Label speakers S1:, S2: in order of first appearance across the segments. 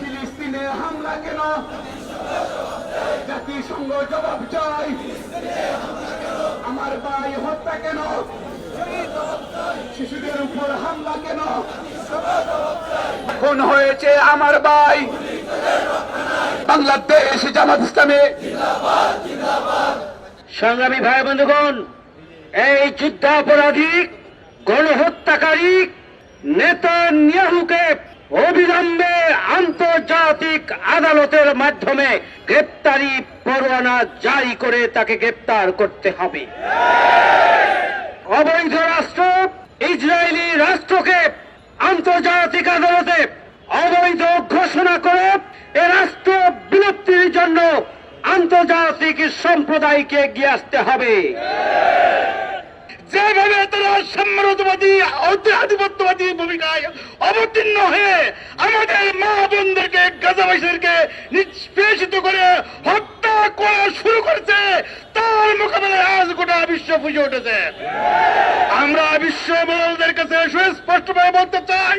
S1: ফিলিস্তিনে হামলা কেন? জাতিসংঘ জবাব চাই আমার ভাই হত্যা কেন? শিশুদের উপর হামলা কেন? খুন হয়েছে আমার ভাই। বাংলাদেশ জামাত ইসলামে।
S2: সংগ্রামী ভাই বন্ধুগণ, এই যুদ্ধাপরাধী, গণহত্যাকারী নেতানিয়াহুকে অবিলম্বে আন্তর্জাতিক আদালতের মাধ্যমে গ্রেপ্তারি পরোয়ানা জারি করে তাকে গ্রেপ্তার করতে হবে। অবৈধ রাষ্ট্র, ইসরায়েলি রাষ্ট্রকে আন্তর্জাতিক আদালতে অবৈধ ঘোষণা করে এ রাষ্ট্র বিলুপ্তির জন্য আন্তর্জাতিক সম্প্রদায়কে এগিয়ে আসতে হবে। যেভাবে সাম্রাজ্যবাদী আধিপত্যবাদী ভূমিকায় অবতীর্ণ হয়ে আমাদের মা বোনদেরকে, গাজাবাসীদেরকে নিষ্পেষিত করে হত্যা করা শুরু করেছে। তার মোকাবেলায় আজ গোটা বিশ্ব ফুজে উঠেছে। আমরা বিশ্ব বড়দের কাছে সুস্পষ্টভাবে বলতে চাই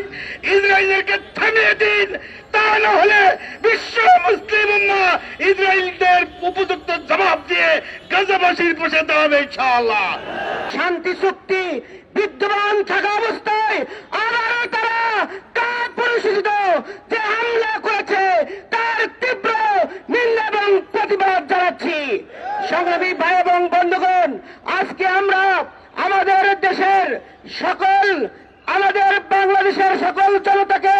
S2: ইসরায়েলকে থামিয়ে দিন। তা না হলে বিশ্ব মুসলিম ইসরায়েলদের উপযুক্ত জবাব দিয়ে গাজাবাসীর বসে দেওয়া হবে ইনশাআল্লাহ। শান্তি, চুক্তি, বিদ্যমান থাকা অবস্থায় আবারও তারা কার পরিচিত যে হামলা করেছে তার তীব্র নিন্দা এবং প্রতিবাদ জানাচ্ছি। সংগ্রামী ভাই এবং বন্ধুগণ, আজকে আমরা আমাদের দেশের সকল, আমাদের বাংলাদেশের সকল জনতাকে,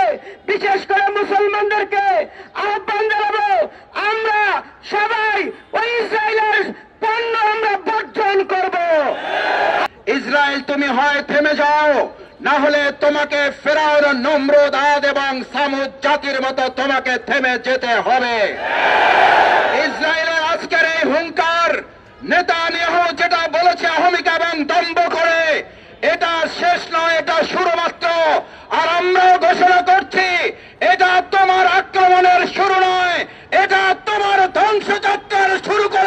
S2: বিশেষ করে মুসলমানদেরকে আহ্বান জানাব, আমরা সবাই ওই ইসরায়েলের পণ্য আমরা
S1: ইসরায়েল, তুমি হয় থেমে যাও। না হলে তোমাকে ফেরাওর নম্রদ আদ এবং সামুদ জাতির মতো তোমাকে থেমে যেতে হবে। ইসরায়েলের আজকের এই হুঙ্কার নেতা নেহ যেটা বলেছে অহমিকা এবং দম্ভ করে, এটা শেষ নয়, এটা শুরু মাত্র আর আমরাও ঘোষণা করছি, এটা তোমার আক্রমণের শুরু নয়, এটা তোমার ধ্বংসযাত্রার শুরু করেছে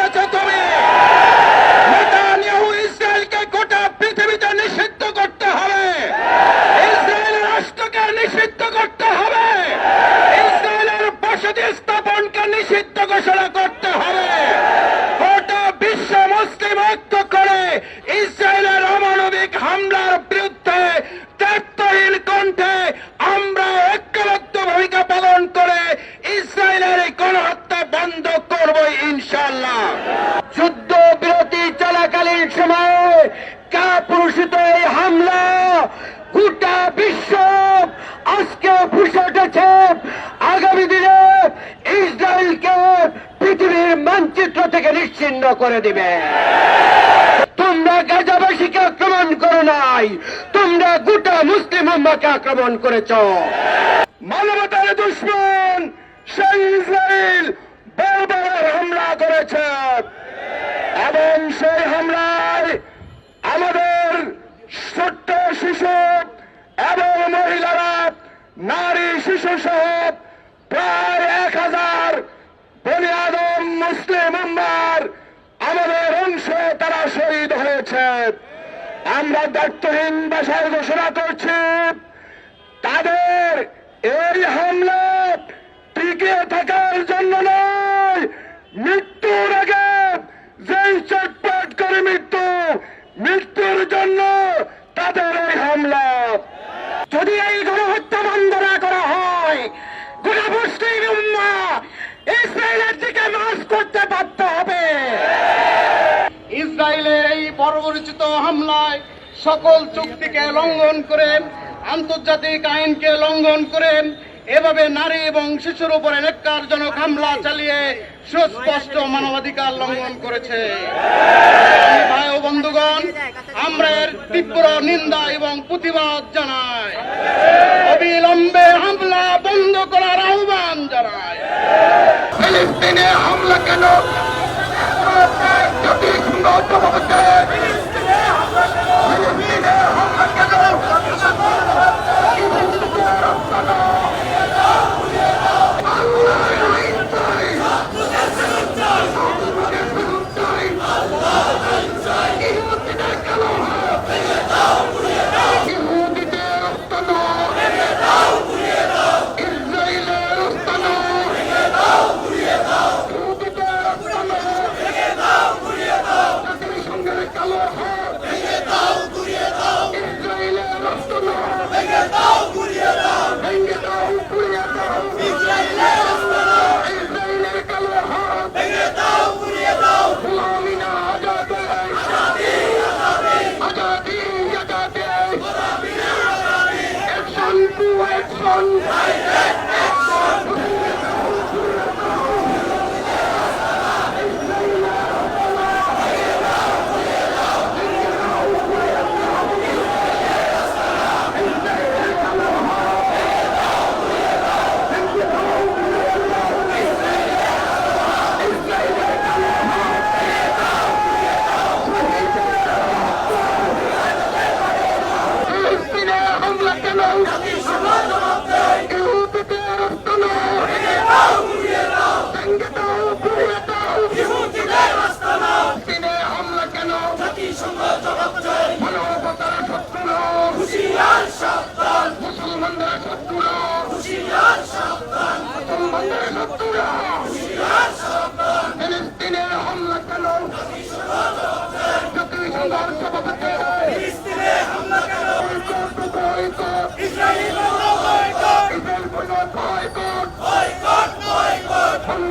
S1: করব ইনশাল্লাহ যুদ্ধ বিরতি চলাকালীন সময়ে কাপুরুষিত এই হামলা গোটা বিশ্ব আজকে ফুসে উঠেছে। আগামী দিনে ইসরায়েলকে পৃথিবীর মানচিত্র থেকে নিশ্চিন্ন করে দিবে। তোমরা গাজাবাসীকে আক্রমণ করো নাই, তোমরা গোটা মুসলিম উম্মাকে আক্রমণ করেছ। মানবতার দুশ্মন সেই ইসরায়েল বারবার হামলা করেছে এবং সেই হামলায় আমাদের ছোট্ট শিশু এবং মহিলারা নারী শিশু সহ প্রায় এক হাজার বনি আদম মুসলিম উম্মার আমাদের অংশে তারা শহীদ হয়েছে। আমরা দায়িত্বহীন ভাষায় ঘোষণা করছি, তাদের এই হামলা টিকে থাকার জন্য নয়, মৃত্যুর আগে যেই চটপট করে মৃত্যু, মৃত্যুর জন্য তাদের এই হামলা। যদি এই গণহত্যা বন্ধ না করা হয় মুসলিম উম্মা, ইসরায়েলের দিকে মাস করতে বাধ্য হবে।
S3: ইসরায়েলের এই পরবর্তিত হামলায় সকল চুক্তিকে লঙ্ঘন করেন, আন্তর্জাতিক আইনকে লঙ্ঘন করেন, এভাবে নারী এবং শিশুর উপরে নেককারজনক হামলা চালিয়ে সুস্পষ্ট মানবাধিকার লঙ্ঘন করেছে। ভাই ও বন্ধুগণ, আমরা এর তীব্র নিন্দা এবং প্রতিবাদ জানাই। অবিলম্বে হামলা বন্ধ করার আহ্বান জানাই
S1: ফিলিস্তিনে হামলা কেন Action to action! Direct!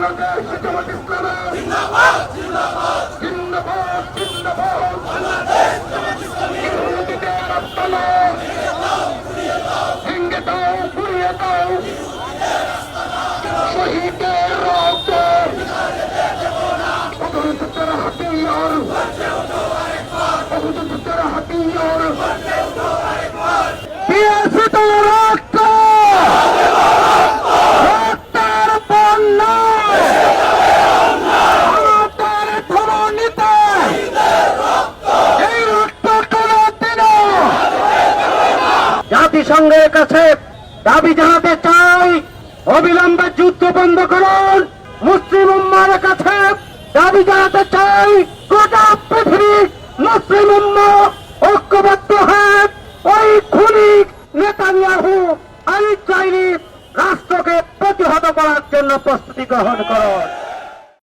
S1: Bangladesh Jamaat Islami জিন্দাবাদ জিন্দাবাদ। আস্তানা ভেঙে দাও পুড়িয়ে দাও। শহীদের রক্ত। অগ্রযাত্রার হাতিয়ার। অগ্রযাত্রার হাতিয়ার। বিএসপি তো রক্ত। জাতিসংঘের কাছে দাবি জানাতে চাই, অবিলম্বে যুদ্ধ বন্ধ করুন। মুসলিম উম্মার কাছে দাবি জানাতে চাই, গোটা পৃথিবী মুসলিম উম্মা ঐক্যবদ্ধ হয়ে ওই খুনি নেতানিয়াহু আলী চাইনি রাষ্ট্রকে প্রতিহত করার জন্য প্রস্তুতি গ্রহণ করুন।